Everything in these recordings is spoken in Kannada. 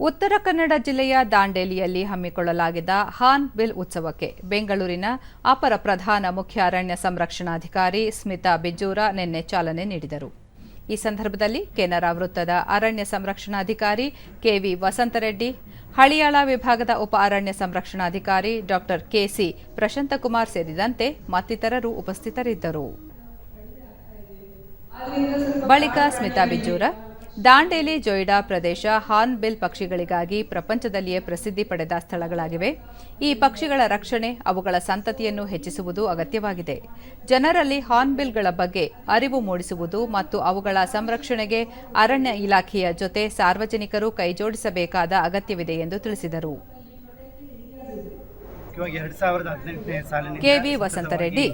ಉತ್ತರ ಕನ್ನಡ ಜಿಲ್ಲೆಯ ದಾಂಡೇಲಿಯಲ್ಲಿ ಹಮ್ಮಿಕೊಳ್ಳಲಾಗಿದ್ದ ಹಾನ್ ಬಿಲ್ ಉತ್ಸವಕ್ಕೆ ಬೆಂಗಳೂರಿನ ಅಪರ ಪ್ರಧಾನ ಮುಖ್ಯ ಅರಣ್ಯ ಸಂರಕ್ಷಣಾಧಿಕಾರಿ ಸ್ಮಿತಾ ಬಿಜ್ಜೂರ ನಿನ್ನೆ ಚಾಲನೆ ನೀಡಿದರು. ಈ ಸಂದರ್ಭದಲ್ಲಿ ಕೆನರಾ ವೃತ್ತದ ಅರಣ್ಯ ಸಂರಕ್ಷಣಾಧಿಕಾರಿ ಕೆವಿ ವಸಂತರೆಡ್ಡಿ, ಹಳಿಯಾಳ ವಿಭಾಗದ ಉಪ ಅರಣ್ಯ ಸಂರಕ್ಷಣಾಧಿಕಾರಿ ಡಾಕ್ಟರ್ ಕೆಸಿ ಪ್ರಶಾಂತಕುಮಾರ್ ಸೇರಿದಂತೆ ಮತ್ತಿತರರು ಉಪಸ್ಥಿತರಿದ್ದರು. ಬಳಿಕ ಸ್ಮಿತಾ ಬಿಜ್ಜೂರ ದಾಂಡೇಲಿ ಜೊಯ್ಡಾ ಪ್ರದೇಶ ಹಾರ್ನ್ಬಿಲ್ ಪಕ್ಷಿಗಳಿಗಾಗಿ ಪ್ರಪಂಚದಲ್ಲಿಯೇ ಪ್ರಸಿದ್ಧಿ ಪಡೆದ ಸ್ಥಳಗಳಾಗಿವೆ. ಈ ಪಕ್ಷಿಗಳ ರಕ್ಷಣೆ ಅವುಗಳ ಸಂತತಿಯನ್ನು ಹೆಚ್ಚಿಸುವುದು ಅಗತ್ಯವಾಗಿದೆ. ಜನರಲ್ಲಿ ಹಾರ್ನ್ಬಿಲ್ಗಳ ಬಗ್ಗೆ ಅರಿವು ಮೂಡಿಸುವುದು ಮತ್ತು ಅವುಗಳ ಸಂರಕ್ಷಣೆಗೆ ಅರಣ್ಯ ಇಲಾಖೆಯ ಜೊತೆ ಸಾರ್ವಜನಿಕರು ಕೈಜೋಡಿಸಬೇಕಾದ ಅಗತ್ಯವಿದೆ ಎಂದು ತಿಳಿಸಿದರು. ಕೆವಿ ವಸಂತರೆಡ್ಡಿ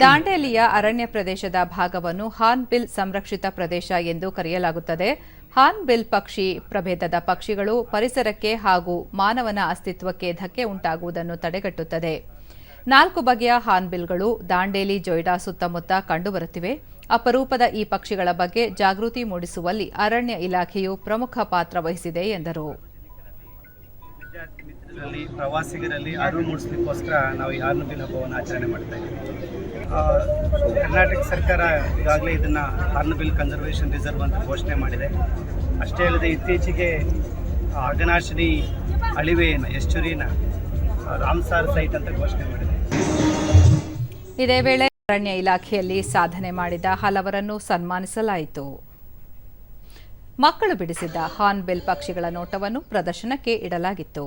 ದಾಂಡೇಲಿಯ ಅರಣ್ಯ ಪ್ರದೇಶದ ಭಾಗವನ್ನು ಹಾನ್ಬಿಲ್ ಸಂರಕ್ಷಿತ ಪ್ರದೇಶ ಎಂದು ಕರೆಯಲಾಗುತ್ತದೆ. ಹಾನ್ಬಿಲ್ ಪಕ್ಷಿ ಪ್ರಭೇದದ ಪಕ್ಷಿಗಳು ಪರಿಸರಕ್ಕೆ ಹಾಗೂ ಮಾನವನ ಅಸ್ತಿತ್ವಕ್ಕೆ ಧಕ್ಕೆ ಉಂಟಾಗುವುದನ್ನು ತಡೆಗಟ್ಟುತ್ತದೆ. ನಾಲ್ಕು ಬಗೆಯ ಹಾನ್ಬಿಲ್ಗಳು ದಾಂಡೇಲಿ ಜೊಯ್ಡಾ ಸುತ್ತಮುತ್ತ ಕಂಡುಬರುತ್ತಿವೆ. ಅಪರೂಪದ ಈ ಪಕ್ಷಿಗಳ ಬಗ್ಗೆ ಜಾಗೃತಿ ಮೂಡಿಸುವಲ್ಲಿ ಅರಣ್ಯ ಇಲಾಖೆಯು ಪ್ರಮುಖ ಪಾತ್ರ ವಹಿಸಿದೆ ಎಂದರು. ಮಿತ್ರರಲ್ಲಿ ಪ್ರವಾಸಿಗರಲ್ಲಿ ಅರಿವು ಮೂಡಿಸ್ಲಿಕ್ಕೋಸ್ಕರ ನಾವು ಈ ಹಬ್ಬವನ್ನು ಆಚರಣೆ ಮಾಡ್ತಾ ಇದ್ದೀವಿ. ಕರ್ನಾಟಕ ಸರ್ಕಾರ ಈಗಾಗಲೇ ಇದನ್ನು ಹಾರ್ನಬಿಲ್ ಕನ್ಸರ್ವೇಷನ್ ರಿಸರ್ವ್ ಅಂತ ಘೋಷಣೆ ಮಾಡಿದೆ. ಅಷ್ಟೇ ಅಲ್ಲದೆ ಇತ್ತೀಚೆಗೆ ಅಗನಾಶಿನಿ ಅಳಿವೆಯನ್ನು ಎಸ್ಚುರಿನ ಆ, ರಾಮ್ಸಾರ್ ಸೈಟ್ ಅಂತ ಘೋಷಣೆ ಮಾಡಿದೆ. ಇದೇ ವೇಳೆ ಅರಣ್ಯ ಇಲಾಖೆಯಲ್ಲಿ ಸಾಧನೆ ಮಾಡಿದ ಹಲವರನ್ನು ಸನ್ಮಾನಿಸಲಾಯಿತು. ಮಕ್ಕಳು ಬಿಡಿಸಿದ್ದ ಹಾನ್ಬೆಲ್ ಪಕ್ಷಿಗಳ ನೋಟವನ್ನು ಪ್ರದರ್ಶನಕ್ಕೆ ಇಡಲಾಗಿತ್ತು.